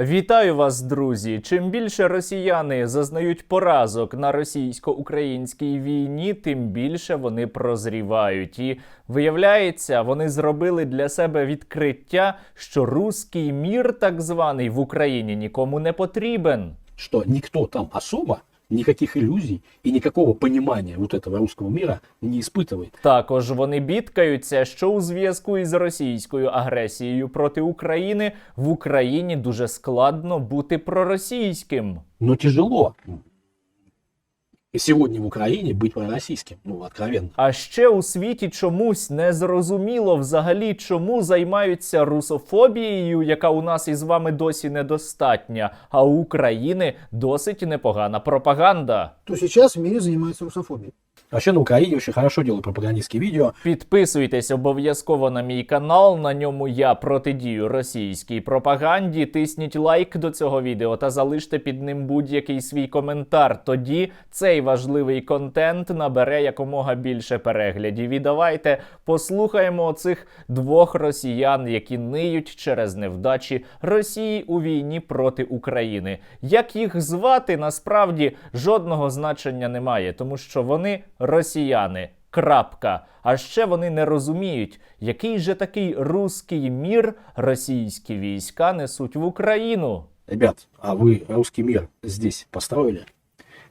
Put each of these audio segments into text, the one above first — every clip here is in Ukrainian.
Вітаю вас, друзі! Чим більше росіяни зазнають поразок на російсько-українській війні, тим більше вони прозрівають. І виявляється, вони зробили для себе відкриття, що руський мір, так званий в Україні, нікому не потрібен. Що ніхто там особо никаких иллюзий и никакого понимания вот этого русского мира не испытывает. Також вони бідкаються, що у зв'язку із російською агресією проти України в Україні дуже складно бути проросійським. Но тяжело и сегодня в Украине быть пророссийским, ну, откровенно. А ще у світі чомусь не зрозуміло взагалі, чому займаються русофобією, яка у нас із вами досі недостатня, а у України досить непогана пропаганда. то сейчас в мире занимаются русофобией. Вообще на Украине очень хорошо делают пропагандистские видео. Підписуйтесь обов'язково на мій канал. На ньому я протидію російській пропаганді. Тисніть лайк до цього відео та залиште під ним будь-який свій коментар. Тоді цей важливий контент набере якомога більше переглядів. І давайте послухаємо оцих двох росіян, які ниють через невдачі Росії у війні проти України. Як їх звати, насправді жодного значення немає, тому що вони росіяни. Крапка. А ще вони не розуміють, який же такий руський мір російські війська несуть в Україну. Ребят, а ви русский мир здесь построили?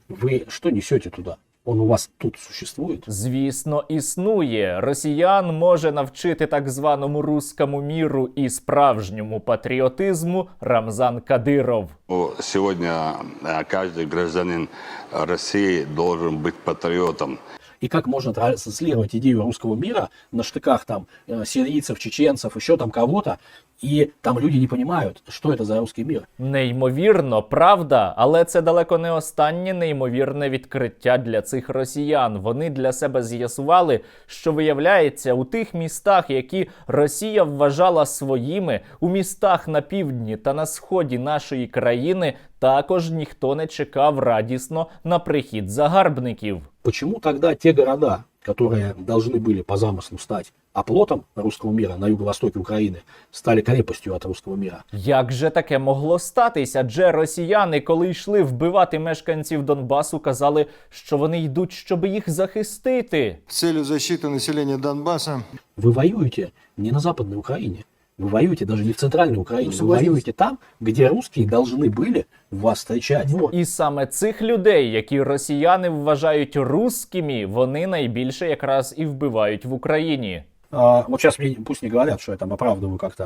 Ви що несете туда? Он у вас тут существует? Звісно, існує. Росіян може навчити так званому руському міру і справжньому патріотизму Рамзан Кадиров. Ну, Сегодня э, каждый гражданин России должен быть патриотом. И как можно транслировать идею русского мира на штыках там э, сирийцев, чеченцев, еще там кого-то, и там люди не понимают, что это за русский мир. Неймовірно, правда, але це далеко не останнє неймовірне відкриття для цих росіян. Вони для себе з'ясували, що виявляється у тих містах, які Росія вважала своїми, у містах на півдні та на сході нашої країни, також ніхто не чекав радісно на прихід загарбників. Почему тогда те города, которые должны были по замыслу стать оплотом русского мира на юго-востоке Украины, стали крепостью от русского мира? Як же таке могло статись? Адже росіяни, коли йшли вбивати мешканців Донбасу, казали, що вони йдуть, щоб їх захистити. с целью защиты населения Донбасса Вы воюете не на Западной Украине, вы воюете даже не в Центральной Украине, Ну, вы согласен. воюете там, где русские должны были вас встречать. Вот. І саме цих людей, які росіяни вважають русскими, вони найбільше якраз і вбивають в Україні. А, вот сейчас мне пусть не говорят, что я там оправдываю как-то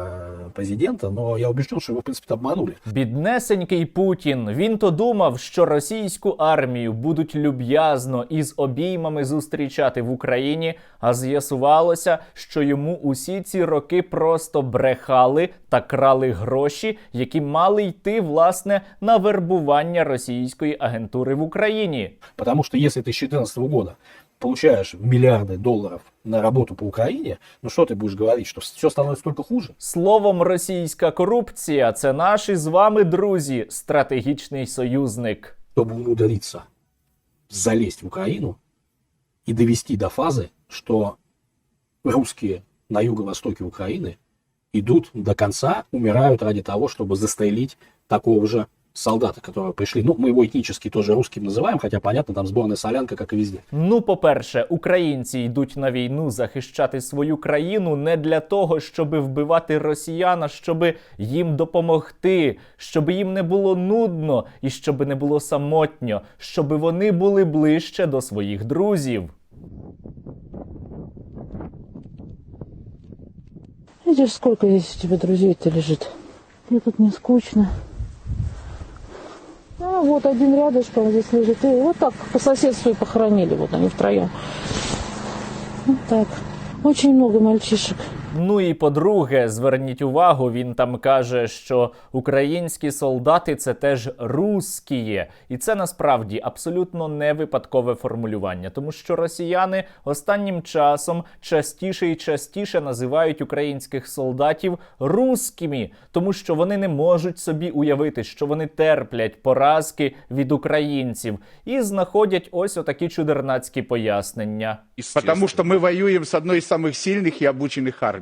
э, президента, но я убежден, что его, в принципе, обманули. Біднесенький Путін. Він то думав, що російську армію будуть люб'язно із обіймами зустрічати в Україні. А з'ясувалося, що йому усі ці роки просто брехали та крали гроші, які мали йти власне на вербування російської агентури в Україні. Потому что если ты с 2014 года получаешь миллиарды долларов на работу по Украине, ну что ты будешь говорить, что все становится только хуже? Словом, російська корупція це наш із вами друзі, стратегічний союзник. Чтобы умудриться залезть в Украину и довести до фазы, что русские на юго-востоке Украины идут до конца, умирают ради того, чтобы застрелить такого же солдата, которые пришли. Ну, мы его этнически тоже русским называем, хотя, понятно, там сборная солянка, как и везде. Ну, по-перше, українці йдуть на війну захищати свою країну не для того, щоб вбивати росіян, а щоб їм допомогти, щоб їм не було нудно і щоб не було самотньо, щоб вони були ближче до своїх друзів. Видишь, сколько здесь у тебя друзей-то лежит. Мне тут не скучно. А вот один рядышком здесь лежит. И вот так по соседству и похоронили. Вот они втроем. Вот так. Очень много мальчишек. Ну і по-друге, зверніть увагу, він там каже, що українські солдати це теж русські. І це насправді абсолютно не випадкове формулювання, тому що росіяни останнім часом частіше і частіше називають українських солдатів русскими, тому що вони не можуть собі уявити, що вони терплять поразки від українців, і знаходять ось отакі чудернацькі пояснення. Потому что мы воюем с одной из самых сильных и обученных армий.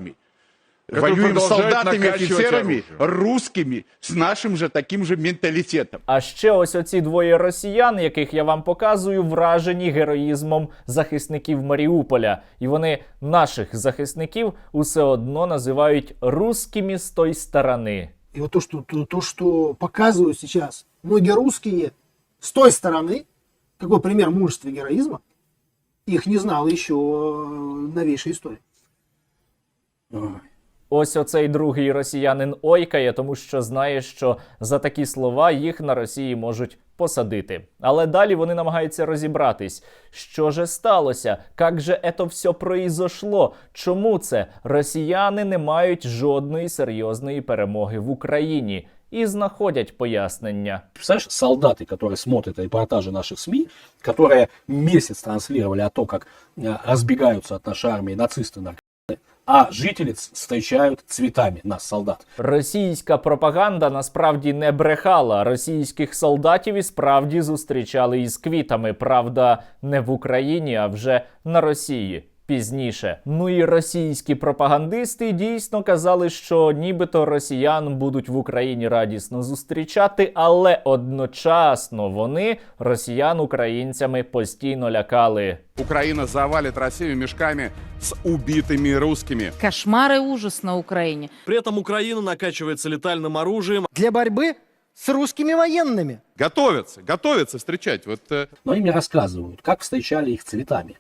который Воюем с продолжает солдатами, накачивать офицерами, оружие. русскими, с нашим же таким же менталитетом. А ще ось оці двоє росіян, яких я вам показую, вражені героїзмом захисників Маріуполя. І вони наших захисників усе одно називають русскими з той сторони. И вот то, что, то, то, что показывают сейчас многие русские с той стороны, какой пример мужества и героизма, их не знала еще э, новейшая история. Ой. Ось оцей другий росіянин ойкає, тому що знає, що за такі слова їх на Росії можуть посадити. Але далі вони намагаються розібратись, що же сталося, як же ето все произошло, чому це росіяни не мають жодної серйозної перемоги в Україні і знаходять пояснення. Представляешь, солдаты, которые смотрят репортажи наших СМИ, которые месяц транслировали о том, как э, разбегаются от нашей армии нацисты, наркоманы, а жительць ц- цвітами нас, солдат. Російська пропаганда насправді не брехала. Російських солдатів і справді зустрічали із квітами. Правда, не в Україні, а вже на Росії Пізніше, ну і російські пропагандисти дійсно казали, що нібито росіян будуть в Україні радісно зустрічати, але одночасно вони росіян українцями постійно лякали. Украина завалит Россию мешками с убитыми русскими. Кошмар и ужас на Украине. При этом Украина накачивается летальным оружием. Для борьбы с русскими военными. Готовятся, готовятся встречать. Вот э, Но они мне рассказывают, как встречали их цветами.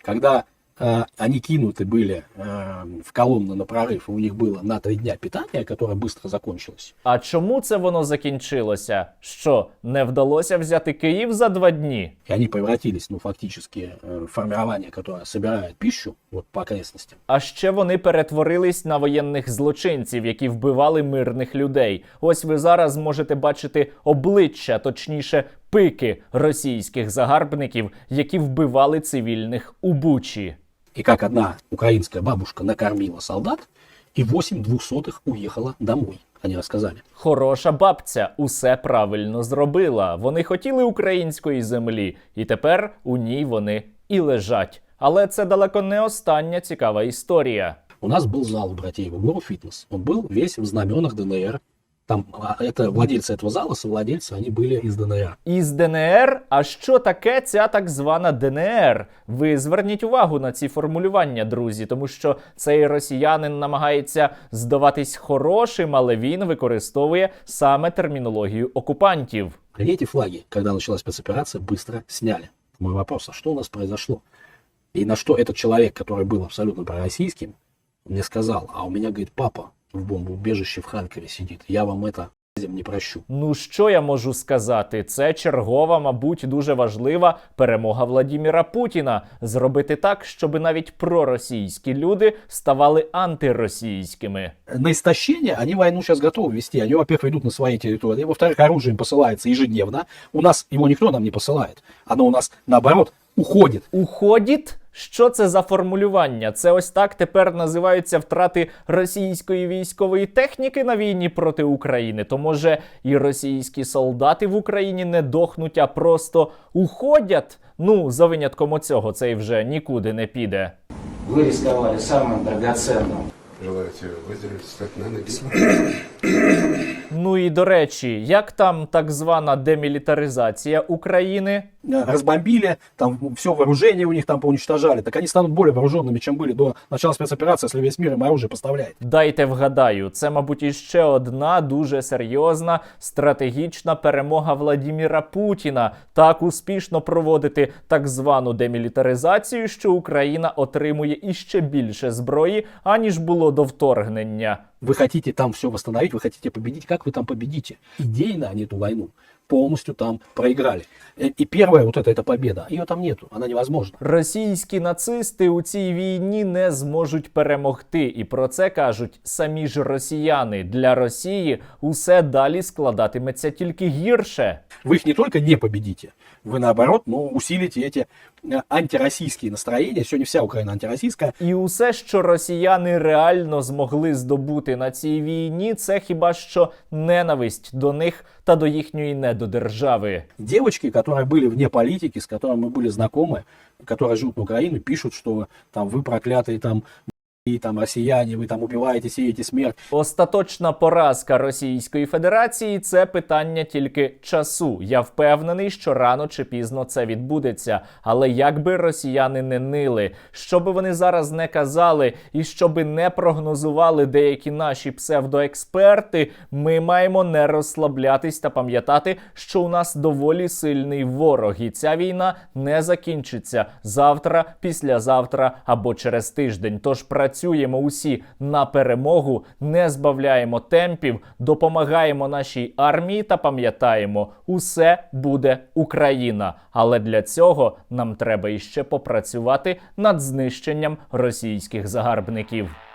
Когда э, они кинуты были э, в колонну на прорыв, и у них было на три дня питание, которое быстро закончилось. А чому це воно закінчилося? Що не вдалося взяти Київ за два дні? И они превратились, ну, фактически, э, в формирование, которое собирает пищу вот, по окрестностям. А ще вони перетворились на воєнних злочинців, які вбивали мирних людей. Ось ви зараз можете бачити обличчя, точніше, пики російських загарбників, які вбивали цивільних у Бучі. И как одна украинская бабушка накормила солдат, и 8 двухсотых уехала домой. Они рассказали. Хороша бабця усе правильно зробила. Вони хотіли української землі, і тепер у ній вони і лежать. Але це далеко не остання цікава історія. У нас был зал у Братеева, Гору Фитнес. Он был весь в знаменах ДНР. Там а, это владельцы этого зала, совладельцы, они были из ДНР. Із ДНР. А що таке ця так звана ДНР? Ви зверніть увагу на ці формулювання, друзі, тому що цей росіянин намагається здаватись хорошим, але він використовує саме термінологію окупантів. Они эти флаги, когда началась спецоперация, быстро сняли. Мой вопрос, а что у нас произошло? И на что этот человек, который был абсолютно пророссийским, мне сказал, а у меня, говорит, папа в бомбоубежище в Харькове сидит. Я вам это не прощу. Ну що я можу сказати? Це чергова, мабуть, дуже важлива перемога Владіміра Путіна. Зробити так, щоб навіть проросійські люди ставали антиросійськими. На истощение они войну сейчас готовы вести. Они, во-первых, идут на свои территории, во-вторых, оружие им посылается ежедневно. У нас его никто нам не посылает. Оно у нас, наоборот, уходит. Уходіт? Що це за формулювання? Це ось так тепер називаються втрати російської військової техніки на війні проти України. То може і російські солдати в Україні не дохнуть, а просто уходять? Ну, за винятком оцього, цей вже нікуди не піде. Вы рисковали самым драгоценным. желаете выздороветь, встать на ноги. Ну і до речі, як там так звана демілітаризація України? Э, Разбомбили, там все вооружение у них там поуничтожали. Так они станут более вооруженными, чем были до начала спецоперации, если весь мир им оружие поставляет. Дайте вгадаю, це, мабуть, іще одна дуже серйозна стратегічна перемога Владіміра Путіна. Так успішно проводити так звану демілітаризацію, що Україна отримує іще більше зброї, аніж було до вторгнення. Вы хотите там все восстановить, вы хотите победить, как вы там победите? Идейно они эту войну полностью там проиграли. Э, И первая вот эта, эта победа, ее там нету, она невозможна. Російські нацисти у цій війні не зможуть перемогти, і про це кажуть самі ж росіяни. Для Росії усе далі складатиметься тільки гірше. Вы их не только не победите, вы наоборот, ну, усилите эти э, антироссийские настроения. Сегодня вся Украина антироссийская. І усе, що росіяни реально змогли здобути на цій війні, це хіба що ненависть до них та до їхньої недодержави. Девочки, которые были вне политики, с которыми мы были знакомы, которые живут на Украине, пишут, что там вы проклятые там и там россияне, вы там убиваете, сеете смерть. Остаточна поразка Російської Федерації це питання тільки часу. Я впевнений, що рано чи пізно це відбудеться. Але якби росіяни не нили, що би вони зараз не казали, і що би не прогнозували деякі наші псевдоексперти, ми маємо не розслаблятись та пам'ятати, що у нас доволі сильний ворог, і ця війна не закінчиться завтра, післязавтра або через тиждень. Тож працюємо усі на перемогу, не збавляємо темпів, допомагаємо нашій армії та пам'ятаємо, усе буде Україна. Але для цього нам треба іще попрацювати над знищенням російських загарбників.